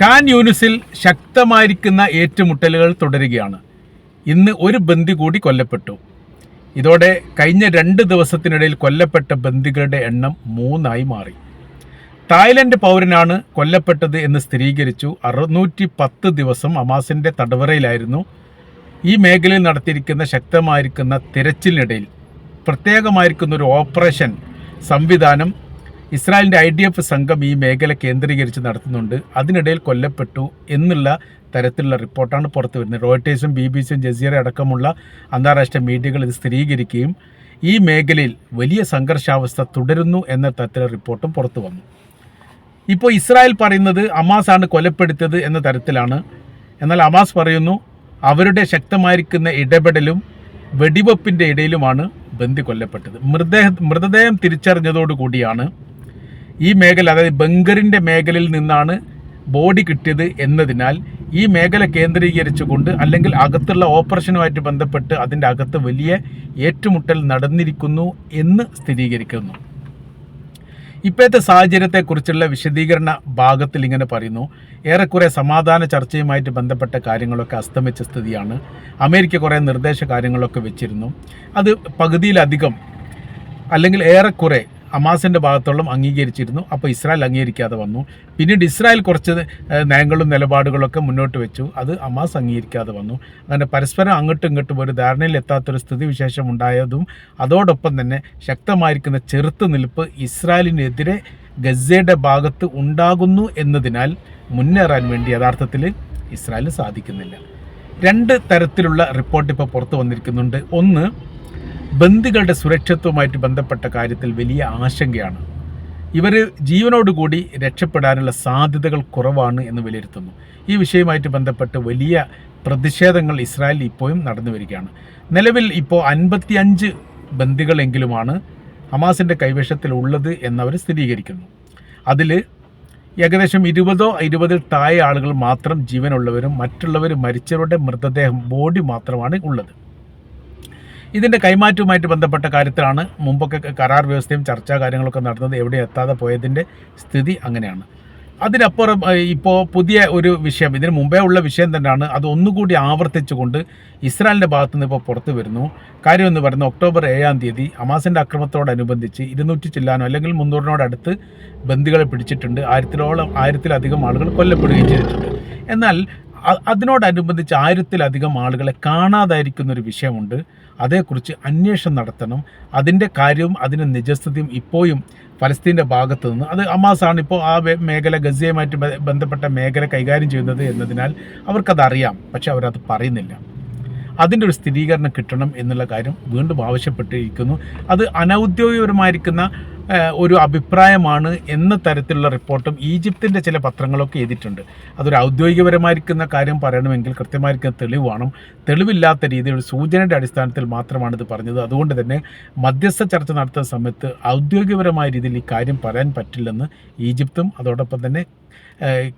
ഖാൻ യൂനിസിൽ ശക്തമായിരിക്കുന്ന ഏറ്റുമുട്ടലുകൾ തുടരുകയാണ്. ഇന്ന് ഒരു ബന്ദി കൂടി കൊല്ലപ്പെട്ടു. ഇതോടെ കഴിഞ്ഞ രണ്ട് ദിവസത്തിനിടയിൽ കൊല്ലപ്പെട്ട ബന്ദികളുടെ എണ്ണം മൂന്നായി മാറി. തായ്ലൻഡ് പൗരനാണ് കൊല്ലപ്പെട്ടത് എന്ന് സ്ഥിരീകരിച്ചു. അറുന്നൂറ്റി പത്ത് ദിവസം അമാസിന്റെ തടവറയിലായിരുന്നു. ഈ മേഖലയിൽ നടത്തിയിരിക്കുന്ന ശക്തമായിരിക്കുന്ന തിരച്ചിലിനിടയിൽ പ്രത്യേകമായിരിക്കുന്ന ഒരു ഓപ്പറേഷൻ സംവിധാനം ഇസ്രായേലിന്റെ ഐ ഡി എഫ് സംഘം ഈ മേഖല കേന്ദ്രീകരിച്ച് നടത്തുന്നുണ്ട്. അതിനിടയിൽ കൊല്ലപ്പെട്ടു എന്നുള്ള തരത്തിലുള്ള റിപ്പോർട്ടാണ് പുറത്തു വരുന്നത്. റോയിട്ടേഴ്സും ബി ബി സിയും ജസീറ അടക്കമുള്ള അന്താരാഷ്ട്ര മീഡിയകൾ ഇത് സ്ഥിരീകരിക്കുകയും ഈ മേഖലയിൽ വലിയ സംഘർഷാവസ്ഥ തുടരുന്നു എന്ന തരത്തിലുള്ള റിപ്പോർട്ടും പുറത്തു വന്നു. ഇപ്പോൾ ഇസ്രായേൽ പറയുന്നത് അമാസാണ് കൊലപ്പെടുത്തിയത് എന്ന തരത്തിലാണ്. എന്നാൽ അമാസ് പറയുന്നു അവരുടെ ശക്തമായിരിക്കുന്ന ഇടപെടലും വെടിവെപ്പിന്റെ ഇടയിലുമാണ് ബന്ദി കൊല്ലപ്പെട്ടത്. മൃതദേഹ മൃതദേഹം തിരിച്ചറിഞ്ഞതോടുകൂടിയാണ് ഈ മേഖല അതായത് ബംഗറിന്റെ മേഖലയിൽ നിന്നാണ് ബോഡി കിട്ടിയത് എന്നതിനാൽ ഈ മേഖല കേന്ദ്രീകരിച്ചുകൊണ്ട് അല്ലെങ്കിൽ അകത്തുള്ള ഓപ്പറേഷനുമായിട്ട് ബന്ധപ്പെട്ട് അതിന്റെ അകത്ത് വലിയ ഏറ്റുമുട്ടൽ നടന്നിരിക്കുന്നു എന്ന് സ്ഥിരീകരിക്കുന്നു. ഇപ്പോഴത്തെ സാഹചര്യത്തെക്കുറിച്ചുള്ള വിശദീകരണ ഭാഗത്തിൽ ഇങ്ങനെ പറയുന്നു. ഏറെക്കുറെ സമാധാന ചർച്ചയുമായിട്ട് ബന്ധപ്പെട്ട കാര്യങ്ങളൊക്കെ അസ്തമിച്ച സ്ഥിതിയാണ്. അമേരിക്ക കുറേ നിർദ്ദേശ കാര്യങ്ങളൊക്കെ വെച്ചിരുന്നു. അത് പകുതിയിലധികം അല്ലെങ്കിൽ ഏറെക്കുറെ അമാസിന്റെ ഭാഗത്തോളം അംഗീകരിച്ചിരുന്നു. അപ്പോൾ ഇസ്രായേൽ അംഗീകരിക്കാതെ വന്നു. പിന്നീട് ഇസ്രായേൽ കുറച്ച് നയങ്ങളും നിലപാടുകളൊക്കെ മുന്നോട്ട് വെച്ചു. അത് അമാസ് അംഗീകരിക്കാതെ വന്നു. അങ്ങനെ പരസ്പരം അങ്ങോട്ടും ഇങ്ങോട്ടും ഒരു ധാരണയിൽ എത്താത്തൊരു സ്ഥിതി വിശേഷം ഉണ്ടായതും അതോടൊപ്പം തന്നെ ശക്തമായിരിക്കുന്ന ചെറുത്തുനിൽപ്പ് ഇസ്രായേലിനെതിരെ ഗസയുടെ ഭാഗത്ത് ഉണ്ടാകുന്നു എന്നതിനാൽ മുന്നേറാൻ വേണ്ടി യഥാർത്ഥത്തിൽ ഇസ്രായേലിന് സാധിക്കുന്നില്ല. രണ്ട് തരത്തിലുള്ള റിപ്പോർട്ട് ഇപ്പോൾ പുറത്തു വന്നിരിക്കുന്നുണ്ട്. ഒന്ന് ബന്ദികളുടെ സുരക്ഷിതത്വവുമായിട്ട് ബന്ധപ്പെട്ട കാര്യത്തിൽ വലിയ ആശങ്കയാണ്. ഇവർ ജീവനോടുകൂടി രക്ഷപ്പെടാനുള്ള സാധ്യതകൾ കുറവാണ് എന്ന് വിലയിരുത്തുന്നു. ഈ വിഷയവുമായിട്ട് ബന്ധപ്പെട്ട് വലിയ പ്രതിഷേധങ്ങൾ ഇസ്രായേലിൽ ഇപ്പോഴും നടന്നു വരികയാണ്. നിലവിൽ ഇപ്പോൾ അൻപത്തിയഞ്ച് ബന്ദികളെങ്കിലുമാണ് ഹമാസിന്റെ കൈവശത്തിലുള്ളത് എന്നവർ സ്ഥിരീകരിക്കുന്നു. അതിൽ ഏകദേശം ഇരുപതോ ഇരുപതിൽ താഴെ ആളുകൾ മാത്രം ജീവനുള്ളവരും മറ്റുള്ളവർ മരിച്ചവരുടെ മൃതദേഹം ബോഡി മാത്രമാണ് ഉള്ളത്. ഇതിന്റെ കൈമാറ്റവുമായിട്ട് ബന്ധപ്പെട്ട കാര്യത്തിലാണ് മുമ്പൊക്കെ കരാർ വ്യവസ്ഥയും ചർച്ചാ കാര്യങ്ങളൊക്കെ നടന്നത് എവിടെ എത്താതെ പോയതിന്റെ സ്ഥിതി അങ്ങനെയാണ്. അതിനപ്പുറം ഇപ്പോൾ പുതിയ ഒരു വിഷയം ഇതിന് മുമ്പേ ഉള്ള വിഷയം തന്നെയാണ്. അത് ഒന്നുകൂടി ആവർത്തിച്ചുകൊണ്ട് ഇസ്രായേലിന്റെ ഭാഗത്തു നിന്ന് ഇപ്പോൾ പുറത്തു വരുന്നു. കാര്യം എന്ന് പറയുന്നത് ഒക്ടോബർ ഏഴാം തീയതി അമാസിന്റെ അക്രമത്തോടനുബന്ധിച്ച് ഇരുന്നൂറ്റി ചില്ലാനോ അല്ലെങ്കിൽ മുന്നൂറിനോടടുത്ത് ബന്ദികളെ പിടിച്ചിട്ടുണ്ട്. ആയിരത്തിലോളം ആയിരത്തിലധികം ആളുകൾ കൊല്ലപ്പെടുകയും ചെയ്തിട്ടുണ്ട്. എന്നാൽ അതിനോടനുബന്ധിച്ച് ആയിരത്തിലധികം ആളുകളെ കാണാതായിരിക്കുന്ന ഒരു വിഷയമുണ്ട്. അതേക്കുറിച്ച് അന്വേഷണം നടത്തണം. അതിന്റെ കാര്യവും അതിന്റെ നിജസ്ഥിതിയും ഇപ്പോഴും ഫലസ്തീന്റെ ഭാഗത്ത് നിന്ന് അത് അമാസാണ് ഇപ്പോൾ ആ മേഖല ഗസയുമായിട്ട് ബന്ധപ്പെട്ട മേഖല കൈകാര്യം ചെയ്യുന്നത് എന്നതിനാൽ അവർക്കതറിയാം. പക്ഷെ അവരത് പറയുന്നില്ല. അതിന്റെ ഒരു സ്ഥിരീകരണം കിട്ടണം എന്നുള്ള കാര്യം വീണ്ടും ആവശ്യപ്പെട്ടിരിക്കുന്നു. അത് അനൗദ്യോഗികപരമായിരിക്കുന്ന ഒരു അഭിപ്രായമാണ് എന്ന തരത്തിലുള്ള റിപ്പോർട്ടും ഈജിപ്തിന്റെ ചില പത്രങ്ങളൊക്കെ എഴുതിയിട്ടുണ്ട്. അതൊരു ഔദ്യോഗികപരമായിരിക്കുന്ന കാര്യം പറയണമെങ്കിൽ കൃത്യമായിരിക്കുന്ന തെളിവ് വേണം. തെളിവില്ലാത്ത രീതിയിൽ ഒരു സൂചനയുടെ അടിസ്ഥാനത്തിൽ മാത്രമാണ് ഇത് പറഞ്ഞത്. അതുകൊണ്ട് തന്നെ മധ്യസ്ഥ ചർച്ച നടത്തുന്ന സമയത്ത് ഔദ്യോഗികപരമായ രീതിയിൽ ഈ കാര്യം പറയാൻ പറ്റില്ലെന്ന് ഈജിപ്തും അതോടൊപ്പം തന്നെ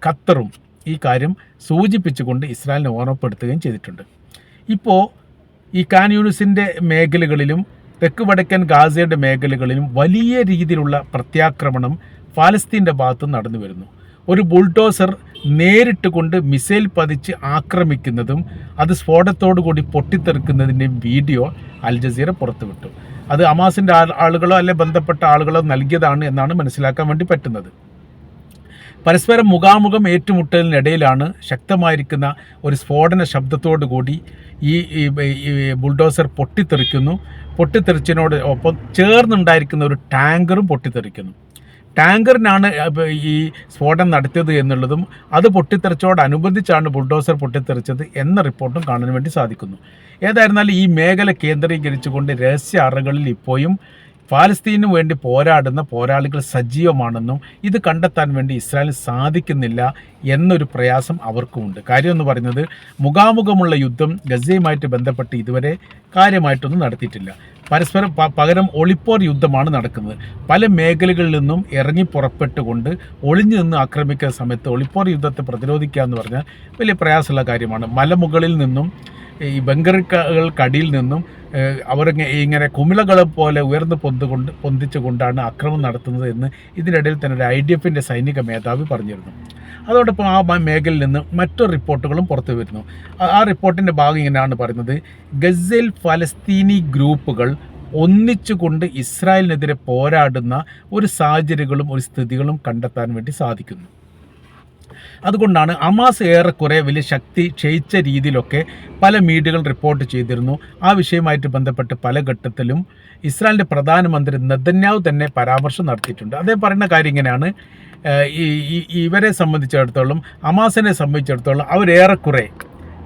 ഖത്തറും ഈ കാര്യം സൂചിപ്പിച്ചുകൊണ്ട് ഇസ്രായേലിനെ ഓർമ്മപ്പെടുത്തുകയും ചെയ്തിട്ടുണ്ട്. ഇപ്പോൾ ഈ കാൻ യൂണിസിന്റെ മേഖലകളിലും തെക്ക് വടക്കൻ ഗാസയുടെ മേഖലകളിലും വലിയ രീതിയിലുള്ള പ്രത്യാക്രമണം ഫലസ്തീന്റെ ഭാഗത്ത് നടന്നു വരുന്നു. ഒരു ബുൾഡോസർ നേരിട്ട് കൊണ്ട് മിസൈൽ പതിച്ച് ആക്രമിക്കുന്നതും അത് സ്ഫോടത്തോടു കൂടി പൊട്ടിത്തെറിക്കുന്നതിന്റെയും വീഡിയോ അൽ ജസീറ പുറത്തുവിട്ടു. അത് അമാസിന്റെ ആളുകളോ അല്ലെ ബന്ധപ്പെട്ട ആളുകളോ നൽകിയതാണ് എന്നാണ് മനസ്സിലാക്കാൻ വേണ്ടി പറ്റുന്നത്. പരസ്പരം മുഖാമുഖം ഏറ്റുമുട്ടലിനിടയിലാണ് ശക്തമായിരിക്കുന്ന ഒരു സ്ഫോടന ശബ്ദത്തോടു കൂടി ഈ ബുൾഡോസർ പൊട്ടിത്തെറിക്കുന്നു. പൊട്ടിത്തെറിച്ചതിനോട് ഒപ്പം ചേർന്നുണ്ടായിരിക്കുന്ന ഒരു ടാങ്കറും പൊട്ടിത്തെറിക്കുന്നു. ടാങ്കറിനാണ് ഈ സ്ഫോടനം നടത്തിയത് എന്നുള്ളതും അത് പൊട്ടിത്തെറിച്ചോടനുബന്ധിച്ചാണ് ബുൾഡോസർ പൊട്ടിത്തെറിച്ചത് എന്ന റിപ്പോർട്ടും കാണാൻ വേണ്ടി സാധിക്കുന്നു. ഏതായിരുന്നാലും ഈ മേഖല കേന്ദ്രീകരിച്ചുകൊണ്ട് രഹസ്യ അറകളിൽ ഇപ്പോഴും ഫലസ്തീനു വേണ്ടി പോരാടുന്ന പോരാളികൾ സജീവമാണെന്നും ഇത് കണ്ടെത്താൻ വേണ്ടി ഇസ്രായേലിന് സാധിക്കുന്നില്ല എന്നൊരു പ്രയാസം അവർക്കുമുണ്ട്. കാര്യം എന്ന് പറയുന്നത് മുഖാമുഖമുള്ള യുദ്ധം ഗസയുമായിട്ട് ബന്ധപ്പെട്ട് ഇതുവരെ കാര്യമായിട്ടൊന്നും നടത്തിയിട്ടില്ല. പരസ്പരം പകരം ഒളിപ്പോർ യുദ്ധമാണ് നടക്കുന്നത്. പല മേഖലകളിൽ നിന്നും ഇറങ്ങി പുറപ്പെട്ടുകൊണ്ട് ഒളിഞ്ഞു നിന്ന് ആക്രമിക്കുന്ന സമയത്ത് ഒളിപ്പോർ യുദ്ധത്തെ പ്രതിരോധിക്കുക എന്ന് പറഞ്ഞാൽ വലിയ പ്രയാസമുള്ള കാര്യമാണ്. മലമുകളിൽ നിന്നും ഈ ബങ്കറുകൾക്കടിയിൽ നിന്നും അവർ ഇങ്ങനെ കുമിളകളെ പോലെ ഉയർന്നു പൊന്തുകൊണ്ട് പൊന്തിച്ചുകൊണ്ടാണ് ആക്രമണം നടത്തുന്നത് എന്ന് ഇതിനിടയിൽ തന്നെ ഒരു ഐ ഡി എഫിന്റെ സൈനിക മേധാവി പറഞ്ഞിരുന്നു. അതോടൊപ്പം ആ മേഖലയിൽ നിന്ന് മറ്റു റിപ്പോർട്ടുകളും പുറത്തു വരുന്നു. ആ- ആ റിപ്പോർട്ടിന്റെ ഭാഗം ഇങ്ങനെയാണ് പറയുന്നത്. ഗസയിൽ ഫലസ്തീനി ഗ്രൂപ്പുകൾ ഒന്നിച്ചുകൊണ്ട് ഇസ്രായേലിനെതിരെ പോരാടുന്ന ഒരു സാഹചര്യങ്ങളും ഒരു സ്ഥിതികളും കണ്ടെത്താൻ വേണ്ടി സാധിക്കുന്നു. അതുകൊണ്ടാണ് അമാസ് ഏറെക്കുറെ വലിയ ശക്തി ക്ഷയിച്ച രീതിയിലൊക്കെ പല മീഡിയകൾ റിപ്പോർട്ട് ചെയ്തിരുന്നു. ആ വിഷയമായിട്ട് ബന്ധപ്പെട്ട് പല ഘട്ടത്തിലും ഇസ്രായേലിന്റെ പ്രധാനമന്ത്രി നെതന്യാവ് തന്നെ പരാമർശം നടത്തിയിട്ടുണ്ട്. അദ്ദേഹം പറയുന്ന കാര്യം ഇങ്ങനെയാണ്. ഈ- ഇവരെ സംബന്ധിച്ചിടത്തോളം അമാസിനെ സംബന്ധിച്ചിടത്തോളം അവരേറെക്കുറെ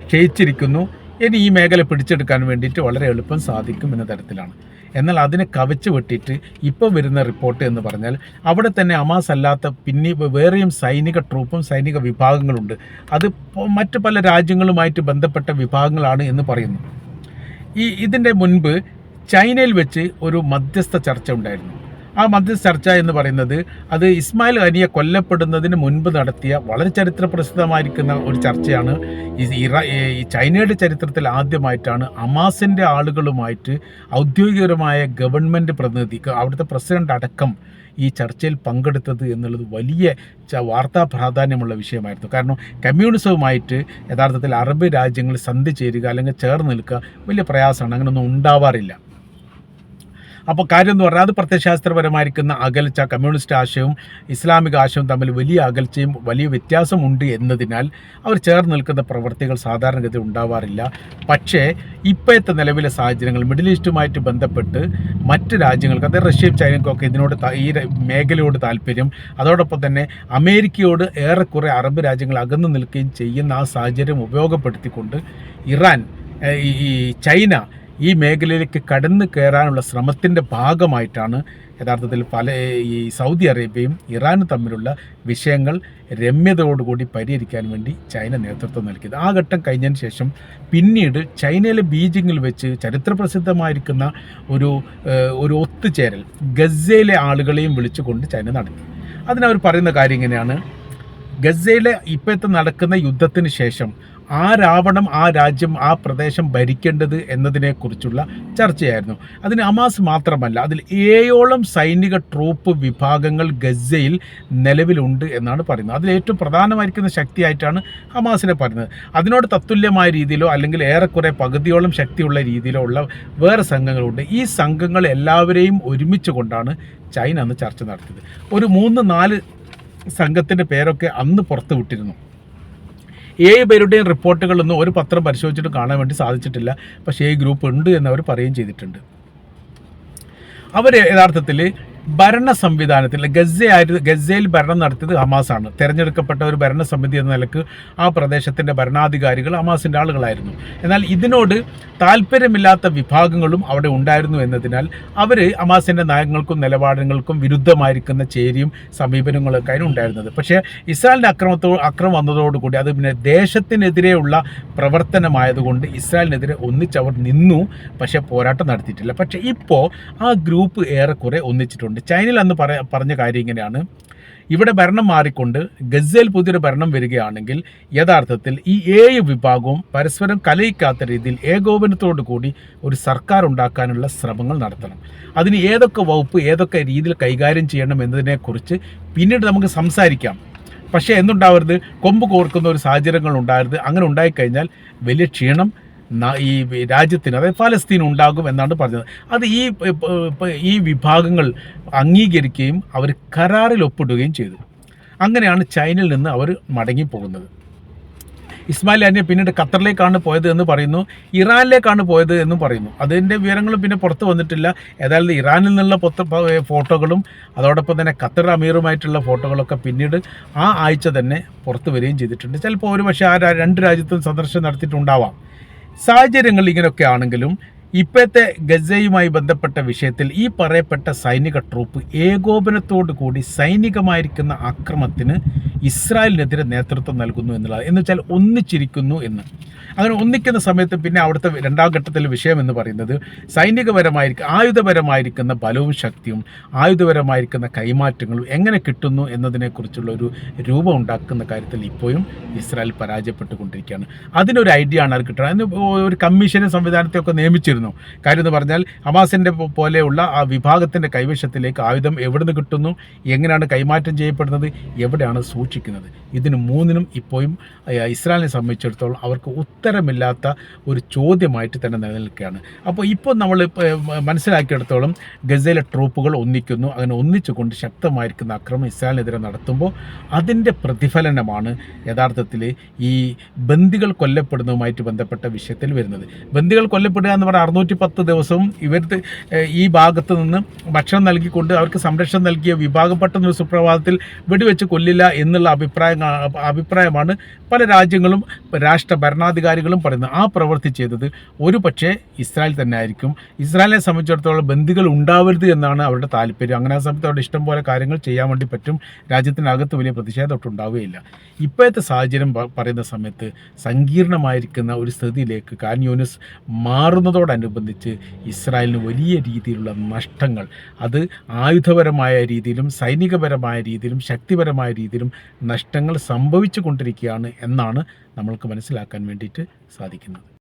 ക്ഷയിച്ചിരിക്കുന്നു. ഇനി ഈ മേഖല പിടിച്ചെടുക്കാൻ വേണ്ടിയിട്ട് വളരെ എളുപ്പം സാധിക്കും എന്ന തരത്തിലാണ്. എന്നാൽ അതിനെ കവച്ചു വെട്ടിയിട്ട് ഇപ്പോൾ വരുന്ന റിപ്പോർട്ട് എന്ന് പറഞ്ഞാൽ അവിടെ തന്നെ അമാസ് അല്ലാത്ത പിന്നെ വേറെയും സൈനിക ട്രൂപ്പും സൈനിക വിഭാഗങ്ങളുണ്ട്. അത് മറ്റു പല രാജ്യങ്ങളുമായിട്ട് ബന്ധപ്പെട്ട വിഭാഗങ്ങളാണ് എന്ന് പറയുന്നു. ഈ ഇതിന്റെ മുൻപ് ചൈനയിൽ വെച്ച് ഒരു മധ്യസ്ഥ ചർച്ച ഉണ്ടായിരുന്നു. ആ മധ്യസ്ഥ ചർച്ച എന്ന് പറയുന്നത് അത് ഇസ്മായിൽ ഖനിയെ കൊല്ലപ്പെടുന്നതിന് മുൻപ് നടത്തിയ വളരെ ചരിത്ര പ്രസിദ്ധമായിരിക്കുന്ന ഒരു ചർച്ചയാണ്. ഈ ചൈനയുടെ ചരിത്രത്തിൽ ആദ്യമായിട്ടാണ് അമാസിന്റെ ആളുകളുമായിട്ട് ഔദ്യോഗികപരമായ ഗവൺമെന്റ് പ്രതിനിധി അവിടുത്തെ പ്രസിഡന്റ് അടക്കം ഈ ചർച്ചയിൽ പങ്കെടുത്തത് എന്നുള്ളത് വലിയ വാർത്താ പ്രാധാന്യമുള്ള വിഷയമായിരുന്നു. കാരണം കമ്മ്യൂണിസവുമായിട്ട് യഥാർത്ഥത്തിൽ അറബ് രാജ്യങ്ങൾ സന്ധി ചേരുക അല്ലെങ്കിൽ ചേർന്ന് നിൽക്കുക വലിയ പ്രയാസമാണ്. അങ്ങനെയൊന്നും ഉണ്ടാവാറില്ല. അപ്പോൾ കാര്യം എന്ന് പറഞ്ഞാൽ അത് പ്രത്യയശാസ്ത്രപരമായിരിക്കുന്ന അകൽച്ച കമ്മ്യൂണിസ്റ്റ് ആശയവും ഇസ്ലാമിക ആശയവും തമ്മിൽ വലിയ അകൽച്ചയും വലിയ വ്യത്യാസമുണ്ട് എന്നതിനാൽ അവർ ചേർന്ന് നിൽക്കുന്ന പ്രവൃത്തികൾ സാധാരണഗതി ഉണ്ടാവാറില്ല. പക്ഷേ ഇപ്പോഴത്തെ നിലവിലെ സാഹചര്യങ്ങൾ മിഡിൽ ഈസ്റ്റുമായിട്ട് ബന്ധപ്പെട്ട് മറ്റ് രാജ്യങ്ങൾക്ക് അതായത് റഷ്യയും ചൈനയ്ക്കൊക്കെ ഇതിനോട് ഈ മേഖലയോട് താല്പര്യം അതോടൊപ്പം തന്നെ അമേരിക്കയോട് ഏറെക്കുറെ അറബ് രാജ്യങ്ങൾ അകന്നു നിൽക്കുകയും ചെയ്യുന്ന ആ സാഹചര്യം ഉപയോഗപ്പെടുത്തിക്കൊണ്ട് ഇറാൻ ഈ ചൈന ഈ മേഖലയിലേക്ക് കടന്നു കയറാനുള്ള ശ്രമത്തിന്റെ ഭാഗമായിട്ടാണ് യഥാർത്ഥത്തിൽ പല ഈ സൗദി അറേബ്യയും ഇറാനും തമ്മിലുള്ള വിഷയങ്ങൾ രമ്യതയോടുകൂടി പരിഹരിക്കാൻ വേണ്ടി ചൈന നേതൃത്വം നൽകിയത്. ആ ഘട്ടം കഴിഞ്ഞതിന് ശേഷം പിന്നീട് ചൈനയിലെ ബീജിങ്ങിൽ വെച്ച് ചരിത്രപ്രസിദ്ധമായിരിക്കുന്ന ഒരു ഒരു ഒത്തുചേരൽ ഗസയിലെ ആളുകളെയും വിളിച്ചുകൊണ്ട് ചൈന നടത്തി. അതിനവർ പറയുന്ന കാര്യം ഇങ്ങനെയാണ്. ഗസയിലെ ഇപ്പോഴത്തെ നടക്കുന്ന യുദ്ധത്തിന് ശേഷം ആ ആരാവണം ആ രാജ്യം ആ പ്രദേശം ഭരിക്കേണ്ടത് എന്നതിനെക്കുറിച്ചുള്ള ചർച്ചയായിരുന്നു. അതിന് അമാസ് മാത്രമല്ല അതിൽ ഏഴോളം സൈനിക ട്രൂപ്പ് വിഭാഗങ്ങൾ ഗസയിൽ നിലവിലുണ്ട് എന്നാണ് പറയുന്നത്. അതിൽ ഏറ്റവും പ്രധാനമായിരിക്കുന്ന ശക്തിയായിട്ടാണ് ഹമാസിനെ പറയുന്നത്. അതിനോട് തത്തുല്യമായ രീതിയിലോ അല്ലെങ്കിൽ ഏറെക്കുറെ പകുതിയോളം ശക്തിയുള്ള രീതിയിലോ ഉള്ള വേറെ സംഘങ്ങളുണ്ട്. ഈ സംഘങ്ങൾ എല്ലാവരെയും ഒരുമിച്ച് കൊണ്ടാണ് ചൈന അന്ന് ചർച്ച നടത്തിയത്. ഒരു മൂന്ന് നാല് സംഘത്തിന്റെ പേരൊക്കെ അന്ന് പുറത്തു വിട്ടിരുന്നു. ഏഴ് പേരുടെയും റിപ്പോർട്ടുകളൊന്നും ഒരു പത്രം പരിശോധിച്ചിട്ട് കാണാൻ വേണ്ടി സാധിച്ചിട്ടില്ല. പക്ഷേ ഈ ഗ്രൂപ്പ് ഉണ്ട് എന്നവർ പറയുകയും ചെയ്തിട്ടുണ്ട്. അവർ യഥാർത്ഥത്തിൽ ഭരണ സംവിധാനത്തിൽ ഗസയായിരുന്നു ഗസയിൽ ഭരണം നടത്തിയത് ഹമാസാണ്. തിരഞ്ഞെടുക്കപ്പെട്ട ഒരു ഭരണസമിതി എന്ന നിലയ്ക്ക് ആ പ്രദേശത്തിന്റെ ഭരണാധികാരികൾ ഹമാസിന്റെ ആളുകളായിരുന്നു. എന്നാൽ ഇതിനോട് താല്പര്യമില്ലാത്ത വിഭാഗങ്ങളും അവിടെ ഉണ്ടായിരുന്നു എന്നതിനാൽ അവർ ഹമാസിന്റെ നയങ്ങൾക്കും നിലപാടുകൾക്കും വിരുദ്ധമായിരിക്കുന്ന ചേരിയും സമീപനങ്ങളൊക്കെ അതിന് ഉണ്ടായിരുന്നത്. പക്ഷേ ഇസ്രായേലിന്റെ അക്രമത്തോ അക്രമം വന്നതോടുകൂടി അത് പിന്നെ ദേശത്തിനെതിരെയുള്ള പ്രവർത്തനമായതുകൊണ്ട് ഇസ്രായേലിനെതിരെ ഒന്നിച്ചവർ നിന്നു പക്ഷേ പോരാട്ടം നടത്തിയിട്ടില്ല. പക്ഷേ ഇപ്പോൾ ആ ഗ്രൂപ്പ് ഏറെക്കുറെ ഒന്നിച്ചിട്ടുണ്ട്. ചൈനയിൽ അന്ന് പറ പറഞ്ഞ കാര്യം ഇങ്ങനെയാണ്. ഇവിടെ ഭരണം മാറിക്കൊണ്ട് ഗസയിൽ പുതിയൊരു ഭരണം വരികയാണെങ്കിൽ യഥാർത്ഥത്തിൽ ഈ ഏഴ് വിഭാഗവും പരസ്പരം കലയിക്കാത്ത രീതിയിൽ ഏകോപനത്തോടു കൂടി ഒരു സർക്കാർ ഉണ്ടാക്കാനുള്ള ശ്രമങ്ങൾ നടത്തണം. അതിന് ഏതൊക്കെ വകുപ്പ് ഏതൊക്കെ രീതിയിൽ കൈകാര്യം ചെയ്യണം എന്നതിനെക്കുറിച്ച് പിന്നീട് നമുക്ക് സംസാരിക്കാം. പക്ഷേ എന്തുണ്ടാവരുത്? കൊമ്പ് കോർക്കുന്ന ഒരു സാഹചര്യങ്ങൾ ഉണ്ടാകരുത് അങ്ങനെ ഉണ്ടായിക്കഴിഞ്ഞാൽ വലിയ ക്ഷീണം ഈ രാജ്യത്തിന് അതായത് ഫലസ്തീൻ ഉണ്ടാകും എന്നാണ് പറഞ്ഞത്. അത് ഈ ഈ വിഭാഗങ്ങൾ അംഗീകരിക്കുകയും അവർ കരാറിൽ ഒപ്പിടുകയും ചെയ്തു. അങ്ങനെയാണ് ചൈനയിൽ നിന്ന് അവർ മടങ്ങിപ്പോകുന്നത്. ഇസ്മായിൽ അന്യ പിന്നീട് ഖത്തറിലേക്കാണ് പോയത് എന്ന് പറയുന്നു ഇറാനിലേക്കാണ് പോയത് എന്നും പറയുന്നു. അതിന്റെ വിവരങ്ങളും പിന്നെ പുറത്ത് വന്നിട്ടില്ല. ഏതായാലും ഇറാനിൽ നിന്നുള്ള ഫോട്ടോകളും അതോടൊപ്പം തന്നെ ഖത്തർ അമീറുമായിട്ടുള്ള ഫോട്ടോകളൊക്കെ പിന്നീട് ആ ആഴ്ച തന്നെ പുറത്തു വരികയും ചെയ്തിട്ടുണ്ട്. ചിലപ്പോൾ ഒരു പക്ഷേ ആ രണ്ട് രാജ്യത്തും സന്ദർശനം നടത്തിയിട്ടുണ്ടാവാം. സാഹചര്യങ്ങൾ ഇങ്ങനെയൊക്കെ ആണെങ്കിലും ഇപ്പോഴത്തെ ഗസയുമായി ബന്ധപ്പെട്ട വിഷയത്തിൽ ഈ പറയപ്പെട്ട സൈനിക ട്രൂപ്പ് ഏകോപനത്തോടു കൂടി സൈനികമായിരിക്കുന്ന അക്രമത്തിന് ഇസ്രായേലിനെതിരെ നേതൃത്വം നൽകുന്നു എന്നുള്ളത് എന്ന് വെച്ചാൽ ഒന്നിച്ചിരിക്കുന്നു എന്ന്. അങ്ങനെ ഒന്നിക്കുന്ന സമയത്ത് പിന്നെ അവിടുത്തെ രണ്ടാം ഘട്ടത്തിലെ വിഷയം എന്ന് പറയുന്നത് സൈനികപരമായിരിക്കും ആയുധപരമായിരിക്കുന്ന ബലവും ശക്തിയും ആയുധപരമായിരിക്കുന്ന കൈമാറ്റങ്ങളും എങ്ങനെ കിട്ടുന്നു എന്നതിനെക്കുറിച്ചുള്ള ഒരു രൂപം ഉണ്ടാക്കുന്ന കാര്യത്തിൽ ഇപ്പോഴും ഇസ്രായേൽ പരാജയപ്പെട്ടുകൊണ്ടിരിക്കുകയാണ്. അതിനൊരു ഐഡിയ ആണ് അവർ കിട്ടുന്നത് അതിന് ഒരു കമ്മീഷനും സംവിധാനത്തെയൊക്കെ നിയമിച്ചിരുന്നു. കാര്യം എന്ന് പറഞ്ഞാൽ ഹമാസിന്റെ പോലെയുള്ള ആ വിഭാഗത്തിന്റെ കൈവശത്തിലേക്ക് ആയുധം എവിടുന്ന് കിട്ടുന്നു? എങ്ങനെയാണ് കൈമാറ്റം ചെയ്യപ്പെടുന്നത്? എവിടെയാണ് സൂക്ഷിക്കുന്നത്? ഇതിന് മൂന്നിനും ഇപ്പോഴും ഇസ്രായേലിനെ സംബന്ധിച്ചിടത്തോളം അവർക്ക് ഉത്തരമില്ലാത്ത ഒരു ചോദ്യമായിട്ട് തന്നെ നിലനിൽക്കുകയാണ്. അപ്പോൾ ഇപ്പോൾ നമ്മൾ മനസ്സിലാക്കിയിടത്തോളം ഗസയിലെ ട്രൂപ്പുകൾ ഒന്നിക്കുന്നു. അങ്ങനെ ഒന്നിച്ചുകൊണ്ട് ശക്തമായിരിക്കുന്ന അക്രമം ഇസ്രായേലിനെതിരെ നടത്തുമ്പോൾ അതിന്റെ പ്രതിഫലനമാണ് യഥാർത്ഥത്തിൽ ഈ ബന്ദികൾ കൊല്ലപ്പെടുന്നതുമായിട്ട് ബന്ധപ്പെട്ട വിഷയത്തിൽ വരുന്നത്. ബന്ദികൾ കൊല്ലപ്പെടുക എന്ന് പറഞ്ഞാൽ അറുന്നൂറ്റി പത്ത് ദിവസവും ഇവർ ഈ ഭാഗത്ത് നിന്ന് ഭക്ഷണം നൽകിക്കൊണ്ട് അവർക്ക് സംരക്ഷണം നൽകിയ വിഭാഗം പെട്ടെന്ന് ഒരു സുപ്രഭാതത്തിൽ വെടിവെച്ച് കൊല്ലില്ല എന്നുള്ള അഭിപ്രായം അഭിപ്രായമാണ് പല രാജ്യങ്ങളും രാഷ്ട്ര ഭരണാധികാരികളും പറയുന്നത്. ആ പ്രവൃത്തി ചെയ്തത് ഒരു പക്ഷേ ഇസ്രായേൽ തന്നെ ആയിരിക്കും ഇസ്രായേലിനെ സംബന്ധിച്ചിടത്തോളം ബന്ധികൾ ഉണ്ടാവരുത് എന്നാണ് അവരുടെ താല്പര്യം. അങ്ങനെ ആ സമയത്ത് അവരുടെ ഇഷ്ടം പോലെ കാര്യങ്ങൾ ചെയ്യാൻ വേണ്ടി പറ്റും. രാജ്യത്തിനകത്ത് വലിയ പ്രതിഷേധം ഒട്ടും ഉണ്ടാവുകയില്ല. ഇപ്പോഴത്തെ സാഹചര്യം പറയുന്ന സമയത്ത് സങ്കീർണമായിരിക്കുന്ന ഒരു സ്ഥിതിയിലേക്ക് കാൻ യൂനിസ് മാറുന്നതോടനുബന്ധിച്ച് ഇസ്രായേലിന് വലിയ രീതിയിലുള്ള നഷ്ടങ്ങൾ. അത് ആയുധപരമായ രീതിയിലും സൈനികപരമായ രീതിയിലും ശക്തിപരമായ രീതിയിലും നഷ്ടങ്ങൾ സംഭവിച്ചു കൊണ്ടിരിക്കുകയാണ് എന്നാണ് നമ്മൾക്ക് മനസ്സിലാക്കാൻ വേണ്ടിയിട്ട് സാധിക്കുന്നത്.